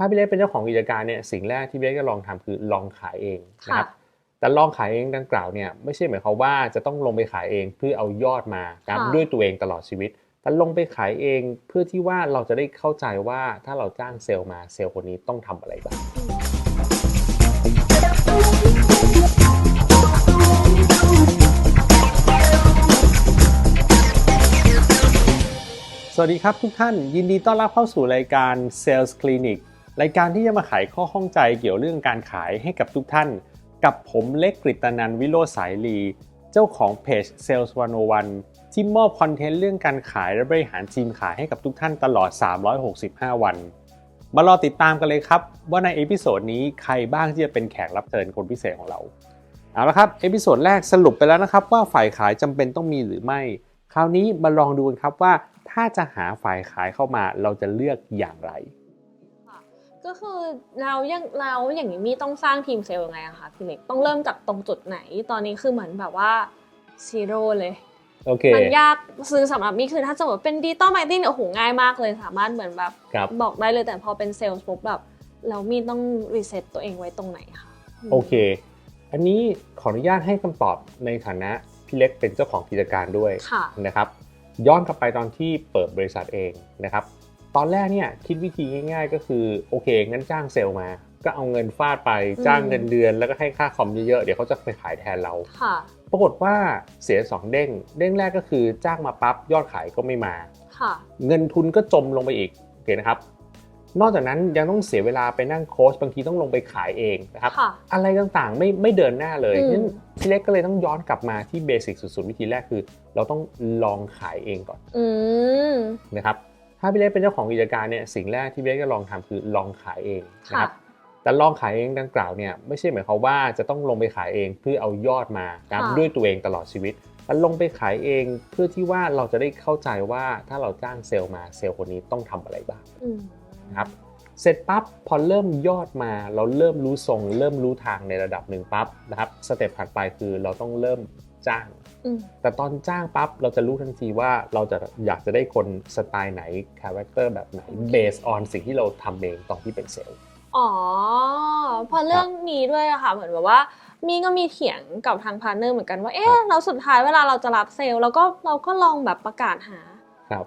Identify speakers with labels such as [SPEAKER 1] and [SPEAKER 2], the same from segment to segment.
[SPEAKER 1] ถ้าพี่เล็กเป็นเจ้าของกิจการเนี่ยสิ่งแรกที่พี่เล็กจะลองทำคือลองขายเองนะ
[SPEAKER 2] ค่ะ
[SPEAKER 1] ครับแต่ลองขายเองดังกล่าวเนี่ยไม่ใช่หมายความว่าจะต้องลงไปขายเองเพื่อเอายอดมานะครับด้วยตัวเองตลอดชีวิต แต่ลงไปขายเองเพื่อที่ว่าเราจะได้เข้าใจว่าถ้าเราจ้างเซลล์มาเซลล์คนนี้ต้องทำอะไรบ้างสวัสดีครับทุกท่านยินดีต้อนรับเข้าสู่รายการ Sales Clinic รายการที่จะมาไขข้อข้องใจเกี่ยวเรื่องการขายให้กับทุกท่าน กับผมเล็กกฤตนันวิโรสายลี เจ้าของเพจ Sales 101 ที่มอบคอนเทนต์เรื่องการขายและบริหารทีมขายให้กับทุกท่านตลอด 365 วัน มารอติดตามกันเลยครับ ว่าในเอพิโซดนี้ใครบ้างที่จะเป็นแขกรับเชิญคนพิเศษของเรา เอาละครับ เอพิโซดแรกสรุปไปแล้วนะครับ ว่าฝ่ายขายจำเป็นต้องมีหรือไม่ คราวนี้มาลองดูกันครับว่าถ้าจะหาฝ่ายขายเข้ามาเราจะเลือกอย่างไร
[SPEAKER 2] ก็คือเรายังเราอย่างนี้มีต้องสร้างทีมเซลล์ยังไงอะคะพี่เล็กต้องเริ่มจากตรงจุดไหนตอนนี้คือเหมือนแบบว่าซีโร่เลย
[SPEAKER 1] โอเค
[SPEAKER 2] มันยากซื้อสำหรับมีคือถ้าสมมติเป็นดิจิตอลมาร์เก็ตติ้งโอ้โหง่ายมากเลยสามารถเหมือนแบบ
[SPEAKER 1] ครับ
[SPEAKER 2] บอกได้เลยแต่พอเป็นเซลล์ปุ๊บแบบเรามีต้องรีเซ็ตตัวเองไว้ตรงไหนคะ
[SPEAKER 1] โอเค อันนี้ขออนุญาตให้คำตอบในฐานะพี่เล็กเป็นเจ้าของกิจการด้วย
[SPEAKER 2] ค่ะ
[SPEAKER 1] นะครับย้อนกลับไปตอนที่เปิดบริษัทเองนะครับ ตอนแรกเนี่ยคิดวิธีง่าย ๆ ก็คือโอเคงั้นจ้างเซลล์มา ก็เอาเงินฟาดไปจ้างเงินเดือน แล้วก็ให้ค่าคอมเยอะๆเดี๋ยวเขาจะไปขายแทนเรา
[SPEAKER 2] ค่ะ
[SPEAKER 1] ปรากฏว่าเสียสองเด้ง เด้งแรกก็คือจ้างมาปั๊บยอดขายก็ไม่มา
[SPEAKER 2] ค่ะ
[SPEAKER 1] เงินทุนก็จมลงไปอีกโอเคนะครับ นอกจากนั้นยังต้องเสียเวลาไปนั่งโค้ชบางทีต้องลงไปขายเองนะครับ
[SPEAKER 2] ค่ะ
[SPEAKER 1] อะไรต่างๆไม่ไม่เดินหน้าเลย
[SPEAKER 2] อืม
[SPEAKER 1] งั้นพี่เล็กก็เลยต้องย้อนกลับมาที่เบสิกสุดๆ วิธีแรกคือ เราต้องลองขายเองก่อน
[SPEAKER 2] อืม
[SPEAKER 1] นะครับ ถ้าพี่เล็กเป็นเจ้าของกิจการเนี่ยสิ่งแรกที่พี่เล็กจะลองทำคือลองขายเองนะ
[SPEAKER 2] ค่ะ
[SPEAKER 1] ครับแต่ลองขายเองดังกล่าวเนี่ยไม่ใช่หมายความว่าจะต้องลงไปขายเองเพื่อเอายอดมานะครับ
[SPEAKER 2] ค่ะ
[SPEAKER 1] ด้วยตัวเองตลอดชีวิตแต่ลงไปขายเองเพื่อที่ว่าเราจะได้เข้าใจว่าถ้าเราจ้างเซลล์มาเซลล์คนนี้ต้องทำอะไรบ้าง
[SPEAKER 2] อืม
[SPEAKER 1] นะครับเสร็จปั๊บพอเริ่มยอดมาเราเริ่มรู้ทรง เริ่มรู้ทางในระดับหนึ่งปั๊บนะครับสเต็ปถัดไปคือเราต้องเริ่มจ้าง
[SPEAKER 2] อืม
[SPEAKER 1] แต่ตอนจ้างปั๊บเราจะรู้ทันทีว่าเราจะอยากจะได้คนสไตล์ไหนคาแรคเตอร์แบบไหน based on สิ่งที่เราทำเองตอนที่เป็นเซลล์
[SPEAKER 2] อ๋อพอเรื่องนี้ด้วยอะค่ะเหมือนแบบว่ามีก็มีเถียงกับทางพาร์ทเนอร์เหมือนกันว่าเอ๊ะ
[SPEAKER 1] ครับ
[SPEAKER 2] เราสุดท้ายเวลาเราจะรับเซลล์เราก็เราก็ลองแบบประกาศหา
[SPEAKER 1] ครับ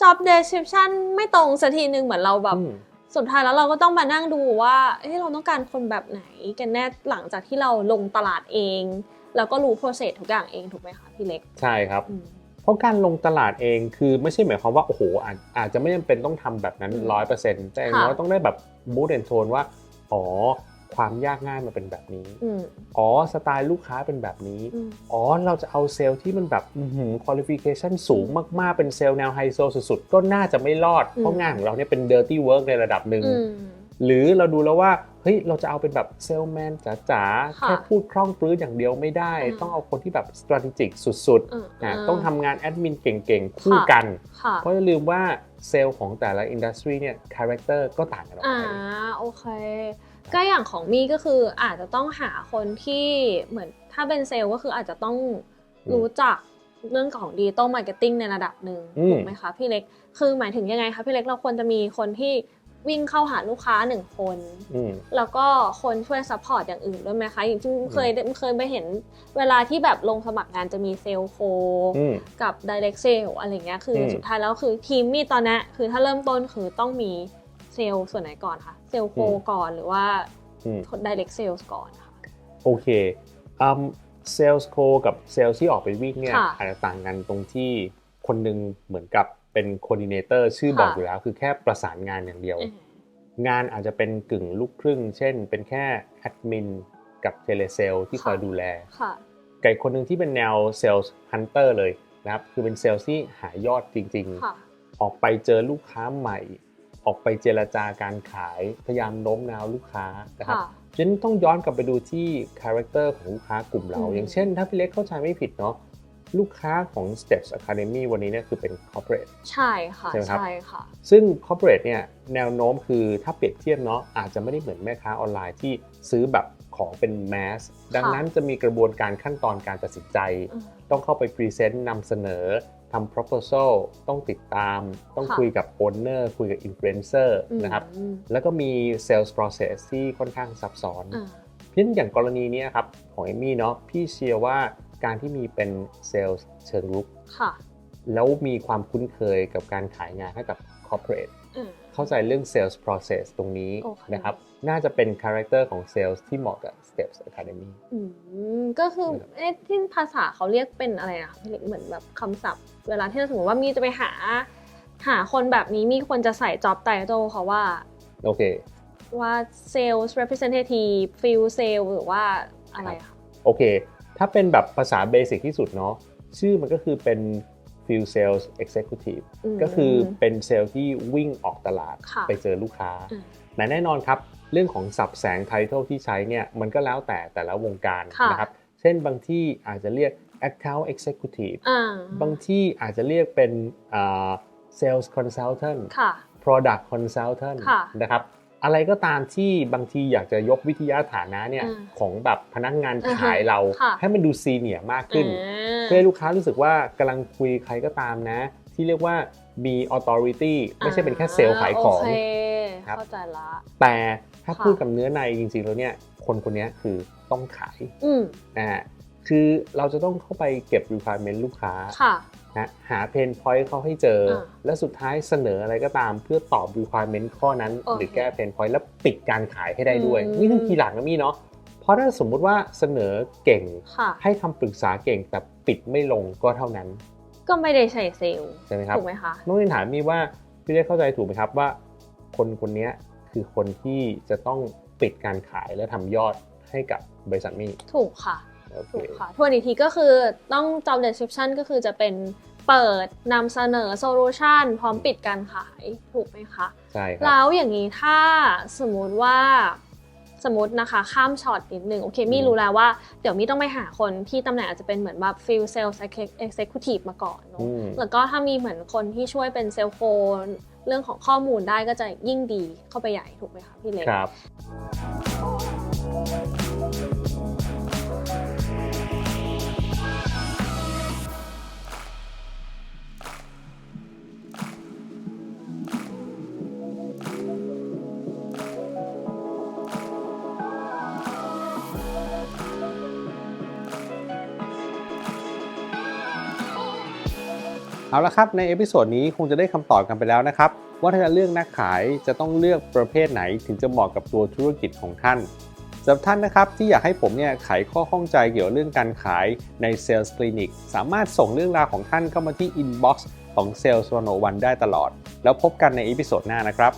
[SPEAKER 2] job description ไม่ตรงสักทีนึงเหมือนเราแบบ
[SPEAKER 1] อืม
[SPEAKER 2] สุดท้ายแล้วเราก็ต้องมานั่งดูว่าเอ๊ะเราต้องการคนแบบไหนกันแน่หลังจากที่เราลงตลาดเอง แล้วก็รู้ process ทุกอย่างเองถูกไหมคะพี่เล็ก
[SPEAKER 1] ใช่ครับ
[SPEAKER 2] อืม
[SPEAKER 1] เพราะการลงตลาดเองคือไม่ใช่หมายความว่าโอ้โหอาจอาจจะไม่จำเป็นต้องทำแบบนั้น
[SPEAKER 2] อืม
[SPEAKER 1] ร้อยเปอร์เซ็นต์แต่อย่างน้อยต้องได้แบบมูดแอนโทนว่าอ๋อ ความยากง่ายมันเป็นแบบนี้
[SPEAKER 2] อืม
[SPEAKER 1] อ๋อ สไตล์ลูกค้าเป็นแบบนี้
[SPEAKER 2] อืม
[SPEAKER 1] อ๋อ เราจะเอาเซลล์ที่มันแบบคุณลิฟิเคชันสูงมาก ๆ เป็นเซลล์แนวไฮโซสุด ๆ ก็น่าจะไม่รอด
[SPEAKER 2] อืม
[SPEAKER 1] เพราะงานของเราเนี่ยเป็น dirty work ในระดับหนึ่ง
[SPEAKER 2] อืม
[SPEAKER 1] หรือเราดูแล้วว่า เฮ้ย เราจะเอาเป็นแบบเซลแมนจ๋าๆ
[SPEAKER 2] ค่ะ
[SPEAKER 1] แค่พูดคล่องปลื้ออย่างเดียวไม่ได้
[SPEAKER 2] อืม
[SPEAKER 1] ต้องเอาคนที่แบบ strategic สุด
[SPEAKER 2] อืม
[SPEAKER 1] ๆนะ
[SPEAKER 2] อืม
[SPEAKER 1] ต้องทำงานแอดมินเก่งๆ คู่
[SPEAKER 2] ค่ะ
[SPEAKER 1] กัน
[SPEAKER 2] ค่ะ
[SPEAKER 1] เพราะอย่าลืมว่าเซลล์ของแต่ละอินดัสทรีเนี่ยคาแรคเตอร์ก็ต่างกันออก
[SPEAKER 2] อ่า
[SPEAKER 1] ไป
[SPEAKER 2] โอเค ก็อย่างของมี่ก็คืออาจจะต้องหาคนที่เหมือนถ้าเป็นเซลล์ก็คืออาจจะต้อง
[SPEAKER 1] อืม
[SPEAKER 2] รู้จักเรื่องของดิจิตอลมาร์เก็ตติ้งในระดับหนึ่ง
[SPEAKER 1] อืม
[SPEAKER 2] ถูกไหมคะพี่เล็ก คือหมายถึงยังไงคะพี่เล็กเราควรจะมีคนที่วิ่งเข้าหาลูกค้าหนึ่งคน
[SPEAKER 1] อืม
[SPEAKER 2] แล้วก็คนช่วยซัพพอร์ตอย่างอื่นด้วยไหมคะ อย่างที่เคยเคยไปเห็นเวลาที่แบบลงสมัครงานจะมีเซลล์โค
[SPEAKER 1] อืม
[SPEAKER 2] กับ direct sale อะไรเงี้ย คืออ
[SPEAKER 1] ม
[SPEAKER 2] สุดท้ายแล้วคือทีมมีตอนเนี้ยคือถ้าเริ่มต้นคือต้องมีเซลล์ส่วนไหนก่อนคะเซลล์โคก่อนหรือว่า
[SPEAKER 1] อืม
[SPEAKER 2] direct sales ก่อนค่ะ
[SPEAKER 1] โอเคอืมเซลส์โคกับเซลล์ที่ออกไปวิ่งเนี่ย
[SPEAKER 2] ค่ะ
[SPEAKER 1] อาจจะต่างกันตรงที่คนหนึงเหมือนกับเป็นโคดิเนเตอร์ชื่อ
[SPEAKER 2] ค่ะ
[SPEAKER 1] บอกอยู่แล้ว คือแค่ประสานงานอย่างเดียว
[SPEAKER 2] อืม
[SPEAKER 1] งานอาจจะเป็นกึ่งลูกครึ่ง เช่น เป็นแค่แอดมินกับเทเลเซลที่คอยดูแล
[SPEAKER 2] ค่ะ
[SPEAKER 1] ไก่คนหนึ่งที่เป็นแนวเซลส์ฮันเตอร์เลยนะครับ คือเป็นเซลล์ที่หายอดจริง
[SPEAKER 2] ค่ะ
[SPEAKER 1] ๆออกไปเจอลูกค้าใหม่ ออกไปเจรจาการขายพยายามโน้มน้าวลูกค้านะครับ
[SPEAKER 2] ค่ะ
[SPEAKER 1] ฉะนั้นต้องย้อนกลับไปดูที่คาแรคเตอร์ของลูกค้ากลุ่มเรา
[SPEAKER 2] อืม
[SPEAKER 1] อย่างเช่น ถ้าพี่เล็กเข้าใจไม่ผิดเนาะลูกค้าของ Steps Academy วันนี้เนี่ยคือเป็น corporate
[SPEAKER 2] ใช่ค่ะ
[SPEAKER 1] ใช่ไหมครับ
[SPEAKER 2] ใช่ค่ะ
[SPEAKER 1] ซึ่ง corporate เนี่ยแนวโน้มคือถ้าเปรียบเทียบเนาะอาจจะไม่ได้เหมือนแม่ค้าออนไลน์ที่ซื้อแบบ ของเป็น mass ดังนั้นจะมีกระบวนการขั้นตอนการตัดสินใจ
[SPEAKER 2] อืม
[SPEAKER 1] ต้องเข้าไป present นำเสนอทำ proposal ต้องติดตาม ต้อง
[SPEAKER 2] ค่ะ
[SPEAKER 1] คุยกับ owner คุยกับ influencer
[SPEAKER 2] อืม
[SPEAKER 1] นะครับ แล้วก็มี sales process ที่ค่อนข้างซับซ้อน
[SPEAKER 2] อ่า
[SPEAKER 1] เพราะฉะนั้นอย่างกรณีเนี้ยครับ ของเอมมี่เนาะพี่เชื่อว่าการที่มีเป็นเซลล์เชิงรุก
[SPEAKER 2] ค่ะ
[SPEAKER 1] แล้วมีความคุ้นเคยกับการขายงานให้กับ corporate
[SPEAKER 2] อืม
[SPEAKER 1] เข้าใจเรื่อง sales process ตรงนี้
[SPEAKER 2] โอเค
[SPEAKER 1] นะครับ น่าจะเป็นคาแรคเตอร์ของ sales ที่เหมาะกับ Steps Academy
[SPEAKER 2] อืมก็คือ
[SPEAKER 1] นะครับ
[SPEAKER 2] เอ๊ะที่ภาษาเขาเรียกเป็นอะไรนะพี่เล็กเหมือนแบบคำศัพท์ เวลาที่เราสมมติว่ามีจะไปหา หาคนแบบนี้มีคนจะใส่ job title เขาว่า
[SPEAKER 1] โอเค
[SPEAKER 2] ว่า sales representative field sale หรือว่าอะไรอะคะ
[SPEAKER 1] โอเค ถ้าเป็นแบบภาษาเบสิกที่สุดเนาะชื่อมันก็คือเป็น Field Sales Executive
[SPEAKER 2] ม
[SPEAKER 1] ก็คือเป็นเซลล์ที่วิ่งออกตลาด
[SPEAKER 2] ค่ะ
[SPEAKER 1] ไปเจอลูกค้า
[SPEAKER 2] อืม
[SPEAKER 1] แต่แน่นอนครับ เรื่องของสับแสงไทท l e ที่ใช้เนี่ยมันก็แล้วแต่แต่ละวงการ
[SPEAKER 2] ค่ะ
[SPEAKER 1] นะครับ เช่นบางที่อาจจะเรียก Account Executive
[SPEAKER 2] อ่า
[SPEAKER 1] บางที่อาจจะเรียกเป็นอ่า Sales Consultant
[SPEAKER 2] ค่ะ
[SPEAKER 1] Product Consultant
[SPEAKER 2] ค่ะ
[SPEAKER 1] นะครับอะไรก็ตามที่บางทีอยากจะยกวิทยาฐานะเนี่ย
[SPEAKER 2] อ่า
[SPEAKER 1] ของแบบพนักงาน
[SPEAKER 2] อ่าฮะ
[SPEAKER 1] ขายเรา
[SPEAKER 2] ค่ะ
[SPEAKER 1] ให้มันดูซีเนียร์มากขึ้น
[SPEAKER 2] อ่า
[SPEAKER 1] เพื่อให้ลูกค้ารู้สึกว่ากำลังคุยใครก็ตามนะ ที่เรียกว่ามี authority ไม่ใช่เป็นแค่เซลล์ขายของ
[SPEAKER 2] โอเค
[SPEAKER 1] ครับ
[SPEAKER 2] เข้าใจละ
[SPEAKER 1] แต่ ถ้า
[SPEAKER 2] ค่ะ
[SPEAKER 1] พูดกับเนื้อในจริงๆแล้วเนี่ยคนคนนี้คือต้องขาย
[SPEAKER 2] อืม
[SPEAKER 1] นะฮะคือเราจะต้องเข้าไปเก็บ requirement ลูกค้า
[SPEAKER 2] ค่ะ
[SPEAKER 1] นะหา pain point เขาให้เจอ
[SPEAKER 2] อ่า
[SPEAKER 1] และสุดท้ายเสนออะไรก็ตามเพื่อตอบ requirement ข้อนั้น
[SPEAKER 2] โอเค
[SPEAKER 1] หรือแก้ pain point แล้วปิดการขายให้ได้ด้วย
[SPEAKER 2] อืม
[SPEAKER 1] นี่คือคีย์หลักนะมี่เนาะเพราะถ้าสมมุติว่าเสนอเก่ง
[SPEAKER 2] ค่ะ
[SPEAKER 1] ให้คำปรึกษาเก่งแต่ปิดไม่ลงก็เท่านั้น
[SPEAKER 2] ก็ไม่ได้ใช้เซลล์
[SPEAKER 1] ใช่ไหมครับ
[SPEAKER 2] ถูกไหมคะ
[SPEAKER 1] น้องเรียนถามมี่ว่าพี่ได้เข้าใจถูกไหมครับว่า คนคนนี้ คือคนที่จะต้องปิดการขายและทำยอดให้กับบริษัทมี่
[SPEAKER 2] ถูกค่ะ
[SPEAKER 1] โอเค
[SPEAKER 2] ถูกค่ะทวนอีกทีก็คือต้อง job description ก็คือจะเป็นเปิดนำเสนอ solution พร้อมปิดการขายถูกไหมคะ
[SPEAKER 1] ใช่ครับ
[SPEAKER 2] แล้วอย่างนี้ถ้าสมมุติว่าสมมตินะคะข้ามช็อตนิดนึงโอเคมี่
[SPEAKER 1] อืม
[SPEAKER 2] รู้แล้วว่าเดี๋ยวมี่ต้องไปหาคนที่ตำแหน่งอาจจะเป็นเหมือนแบบ field sales executive มาก่อนเนอะ
[SPEAKER 1] อืม
[SPEAKER 2] แล้วก็ถ้ามีเหมือนคนที่ช่วยเป็นเซลโฟน เรื่องของข้อมูลได้ก็จะยิ่งดีเข้าไปใหญ่ถูกไหมคะพี่เล็ก
[SPEAKER 1] ครับ เอาละครับในเอพิโซดนี้คงจะได้คำตอบกันไปแล้วนะครับ ว่าถ้าจะเลือกนักขายจะต้องเลือกประเภทไหนถึงจะเหมาะกับตัวธุรกิจของท่านสำหรับท่านนะครับที่อยากให้ผมเนี่ยไขข้อข้องใจเกี่ยวกับเรื่องการขายใน Sales Clinic สามารถส่งเรื่องราวของท่านเข้ามาที่ Inbox ของ Sales 101ได้ตลอด แล้วพบกันในเอพิโซดหน้านะครับ